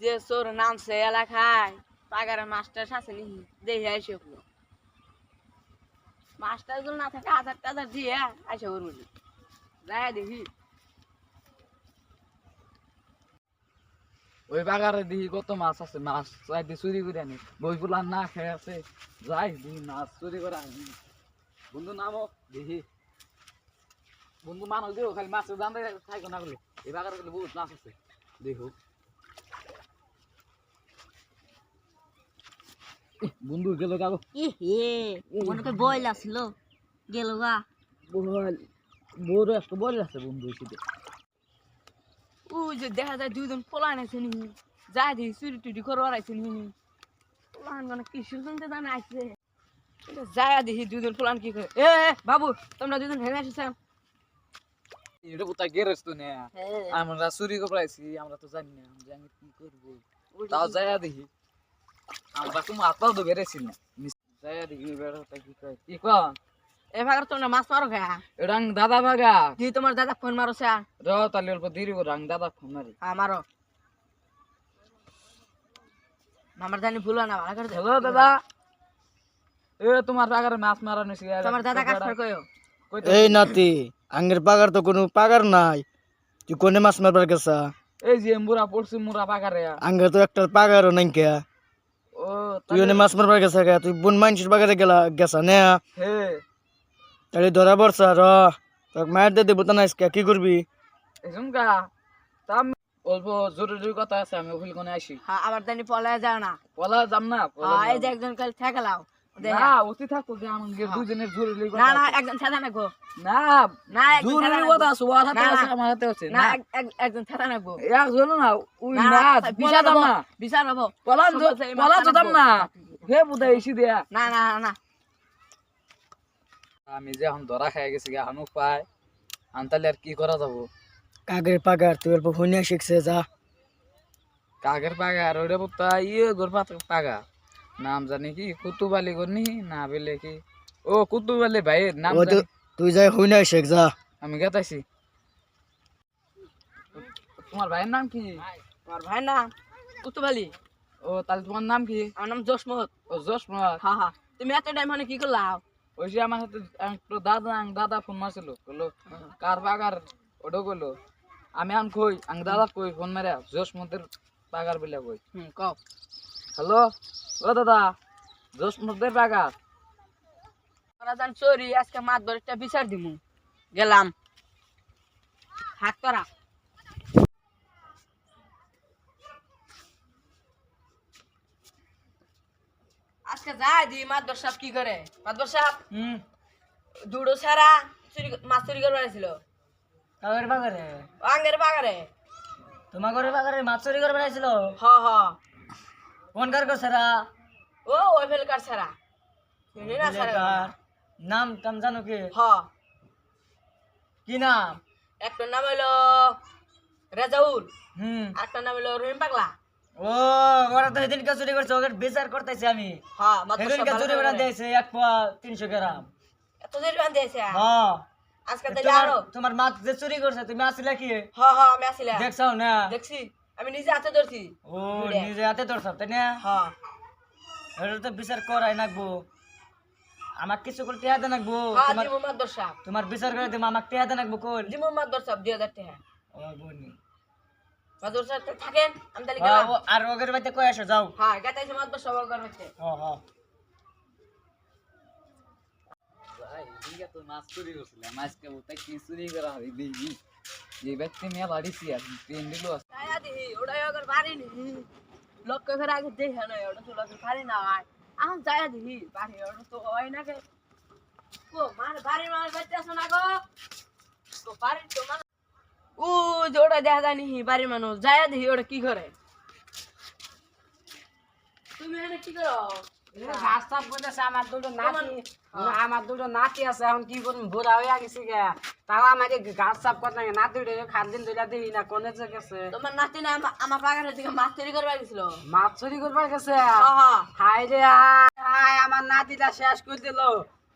যে চোর নামছে এলাকায় পাগারে মাস্টার আছে নি, দেখে আইসে ওগুলো। মাস্টারগুলো না থাকে, হাজার টাজার দিয়ে আইসে ওর মধ্যে যাই দেখি। ওই বাগারে দিহি কত মাছ আছে, মাছ চাইতে চুরি করে আনি। বই ফুলা না খেয়ে আছে, যাই দিহি মাছ চুরি করে আনি। বন্ধু নামো দিহি বন্ধু মানুষ দেও খালি মাছের দাম থাকো না বলে। এই বাগারে বহুত মাছ আছে, দেখো। বন্ধু গেল কাগো ই হে মনে করে বইল আসলো গেল গা। বল বড় একটা বল আছে বন্ধু এসে ও যে দেখা যায় দুজন পোলান আছে নি। যাই দেখি চুরি টুরি করবার আছে নি। পোলান মানে কি শুনতে জানা আছে। যায় দেখি দুজন পোলান কি করে এ এ, বাবু তোমরা দুজন হেরে আসেছেন এটা কোথায় গেরেছ তো না আমরা চুরি করে আমরা তো জানি না আমরা জানি কি করব। তাও যাইয়া দেখি। আমরা তুমি তো বেড়েছি না যাইয়া দেখি বেড়াটা কি কয়। কি কন এ ভাগার তোমরা মাছ মারো খা রং দাদা ভাগা। দি তোমার দাদা ফোন মারো সে র তাহলে অল্প দেরি রং দাদা ফোন মারি হ্যাঁ মারো মামার জানি ভুলো না ভালো করে হ্যালো দাদা। এ তোমার পাগারে মাছ মারানো শিখে তোমার দাদা কাজ এই নাতি আঙ্গের পাগার তো কোনো পাগার নাই। তুই কোনে মাছ মারবার গেছা? এই যে মুরা পড়ছি মুরা পাগারে আঙ্গের তো একটা পাগারও নাই কে তুই ওনে মাছ মারবার গেছা গা তুই বোন মানুষের পাগারে গেলা গেছা নে? হে। তাহলে ধরা বর্ষা র। তোকে মায়ের দিয়ে দেবো তা নাই কি করবি? এসুনকা তা অল্প জরুরি কথা আছে আমি ওখানে আসি। হ্যাঁ আবার জানি পলায় যাও না। পলা যাম না হ্যাঁ এই যে একজন কাল থেকে লাও না অতি থাকো যে আমাকে দুজনের জরুরি কথা না আছে। একজন ছাতা নাকবো না না জরুরি কথা আছে ওর হাতে আছে আমার হাতে আছে না না। এক- এক- একজন ছাতা নাকবো একজন না ওই না, না না, বিশা দাম না। বিচার হব পলা সব কথা এই পলা মাথা তো দাম না। হে বুঝাই এসি দেয়া। না না না আমি যে এখন ধরা খাই গেছি গা পাই আনতালে আর কি করা যাব? কাগের পাগার তুই অল্প শিখছে যা। কাগের পাগা আর ওটা পুত্তা ইয়ে গোর পাগা। নাম জানি কি? কুতুবালি করনি না বেলে কি? ও কুতুবালি ভাইয়ের নাম তুই যাই হুনিয়া শেখ যা। আমি গেতাইছি। তোমার ভাইয়ের নাম কি? আমার ভাই না কুতুবালি ও তাহলে তোমার নাম কি? আমার নাম জসমত। ও জসমত। হ্যাঁ হ্যাঁ তুমি এত টাইম মানে কি করলাও ওই যে আমার সাথে একটু দাদা দাদা ফোন মারছিল। বলল কার বাগার? ওটা কইলো আমি আন কই আং দাদা কই ফোন মারে জসমতের বাগার বলে কই। হুম কও। হ্যালো? ও দাদা বাগার চোরি আজকে মাছ ধরে বিচার দিমু। গেলাম। হাত করা আজকে যাই দি মাদর সাহেব কি করে? মাদর সাহেব হুম। দুটো সারা চুরি মাছ চুরি করে বেড়াইছিল কাগের পাগারে আঙ্গের বাগারে। তোমার ঘরে পাগারে মাছ চুরি করে বেড়াইছিল হ হ। কোন কার কছেরা ও ওই ফেলকার সারা? চিনি না সারা নাম টাম জানো কি? হ। কি নাম? একটার নাম হইল রেজাউল। হুম। আরেকটার নাম হইল রহিম পাগলা। ও ওরা তো সেদিনকে চুরি করছে ওকে বিচার করতেছি আমি। হ্যাঁ সাহেব চুরি করে। দিয়েছে এক পোয়া তিনশো গ্রাম। এত দেরি বান দিয়েছে? হ্যাঁ আজকে তোমার আরও। তোমার মাছ যে চুরি করছে তুমি আসলে কি? হ হ আমি আসিলাম। দেখছাও না? দেখছি। আমি নিজে হাতে ধরছি। ও। নিজে হাতে ধরছ তাই না? হ্যাঁ। এটা তো বিচার করাই নাকবো। আমাক কিছু করে টিয়া দে নাকবো। হ্যাঁ তোমার দিমু সাহেব তোমার বিচার করে দিম আমাক টিয়া দে নাকবো কোন দিমু মাদর সাহেব দুই হাজার টাকা। ও বনি। সাহেব থাকেন আমি তাহলে হ্যাঁ, গেলাম। আর ওগের বাড়িতে কই আসো? যাও। হ্যাঁ গেতাইছে মাদর সাহেব ঘর হচ্ছে হ হ। ভাই এদিকে তো মাছ চুরি করছিলাম। মাছকে তাই কি চুরি করা হয় দেখি যে ব্যক্তি নিয়ে বাড়িছি আর ট্রেন দিল ওটাই ওদের বাড়ি নি। লক্ষ্য করে আগে দেখে নয় ওটা তো লক্ষ্য বাড়ি না হয়। এখন যাইয়া দিহি, বাড়ি ওটা তো হয় না কে? কো, মার বাড়ির মার বাচ্চা আছে না গো? তো বাড়ির তো মানে ও যে ওটা দেখা যায় নি বাড়ির মানুষ। যাইয়া দিহি ওটা কি করে? তুমি এখানে কি করো? রাস্তা আমার দুটো নাতি আমার দুটো নাতি আছে এখন কি করুন বুড়া হয়ে গেছি গে। তাও আমাকে গাছ সাফ করতে নাতি খাট দিন দুইটা দিই না কোনে যে গেছে? তোমার নাতি না আমার মাছ চুরি করবার গেছিল মাছ চুরি করবার গেছে। হাই রে হাই, আমার নাতিটা শেষ করে দিল।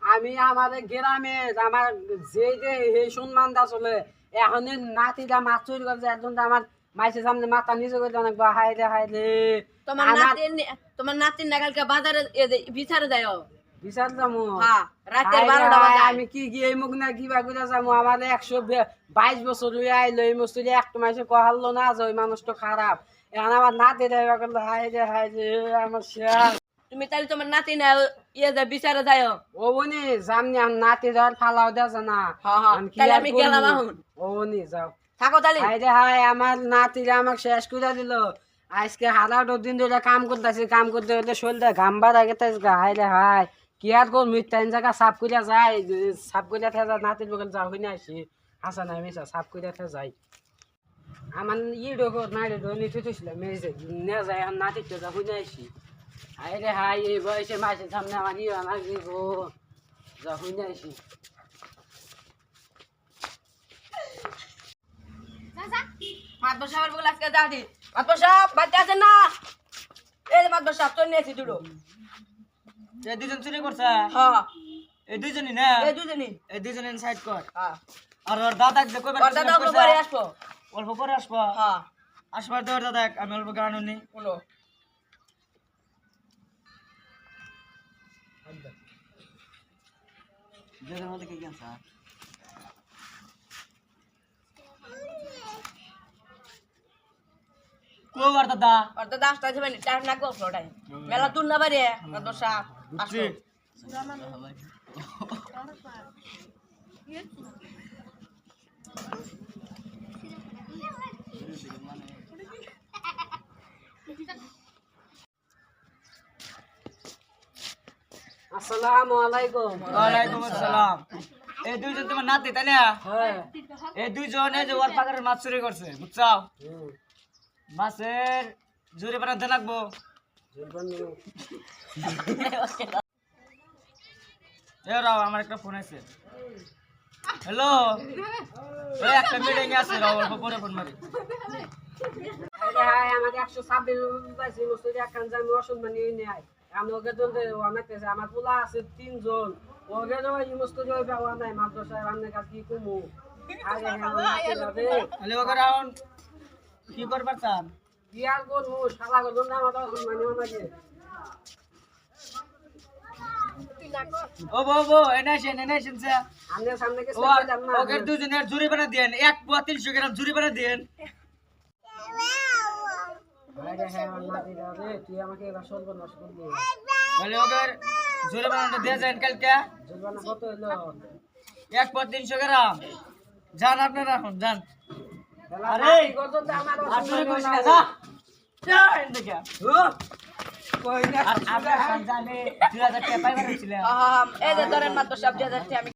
আমি আমাদের গ্রামে আমার যে যে সম্মান দা চলে এখন নাতিটা মাছ চুরি করছে একজন আমার মাইসের সামনে মাথা নিচে করে অনেক বা হাই রে হাই রে। তোমার আমার- নাতির নি- তোমার নাতির না কালকে বাজারে বিচারে যাও বিচার যামু? হ্যাঁ রাতের বারোটা বাজে আমি কি এই মুখ না কিবা করে যাব আমার একশো বাইশ বছর হয়ে আইলো এই মস্তুরি একটা মাসে কহালো না যে ওই মানুষটা খারাপ। এখন আমার নাতি দেবা করল হাই রে হাই রে আমার শেয়ার তুমি তাহলে তোমার নাতি না ইয়ে যে বিচারে যাও ও বনি সামনে আমার নাতি যাওয়ার ফালাও যায় না। হ্যাঁ, হ্যাঁ, আমি? গেলাম এখন। ও বনি যাও। থাকো তাহলে। হাই রে হাই আমার নাতিরা আমাকে শেষ করে দিল। আজকে হাজারটো দিন ধরে কাম করতেছি, কাম করতে করতে শরীরটা ঘাম বাড়া গেতে হাই রে হাই কি আর কোন মিথ্যা জায়গা সাফ করিয়া যায় সাফ করিয়া থেকে নাতির বগল যাও হইনা আসি হাসা নাই মিশা সাফ করিয়া থেকে যাই আমার ই ডোকো নাই ডো নিতে তুইছিল মেজে নে যায় আর নাতির তো যা হইনা আসি হাই রে হাই এই বয়সে মাসের সামনে আমার ইয়ে আমার যা হইনা আসি মাতবর সাহেবের বলে আজকে যা দি মাতবর সাহেব বাচ্চা আছেন না? এই মাতবর সাহেব তোর নিয়েছি দুটো। এই দুজন চুরি করছে? হ্যাঁ। এই দুজনই না? এই দুজনই এই দুজনে সাইড কর। হ্যাঁ। আর ওর দাদা যে কইবার ওর দাদা ওকে পরে আসব। অল্প পরে আসব? হ্যাঁ। আসবার দাদা আমি অল্প গান নি বলো। মধ্যে কি গেছে কোবার দাদা? ওর দাদা আসতে যাবে টাইম লাগবে ফ্লোটাই মেলা দূর না বাড়ি মাতবর সাহেব আসসালামু আলাইকুম। ওয়ালাইকুম আসসালাম। এই দুইজন তোমার নাতি তাই না? হ্যাঁ। এই দুইজন এই যে ওর পাকারের মাছ চুরি করছে বুঝছাও? হুম, মাছের জুড়ে বানাতে লাগবো। রাও আমার একটা ফোন আছে। হ্যালো একটা মিটিং আছে রাও অল্প পরে ফোন মারি। আমার পোলা আছে তিনজন। ওকে মুস্তুরি পাওয়া নাই আপনার কি কমু? হ্যাঁ কি করবার চান? কি আর করব শালা করব না ওষুধ বানিয়ে আমাকে ও বো বো এনে আসেন এনে আসেন সামনে কে ওকে দুজনের জুরি বানা দেন এক পোয়া তিনশো গ্রাম জুরি বানা দেন যান কালকে। জরিমানা এক পোয়া তিনশো গ্রাম। যান আপনারা এখন যান। আরে! কই না আর টাকা পাইবার এই যে ধরেন আমি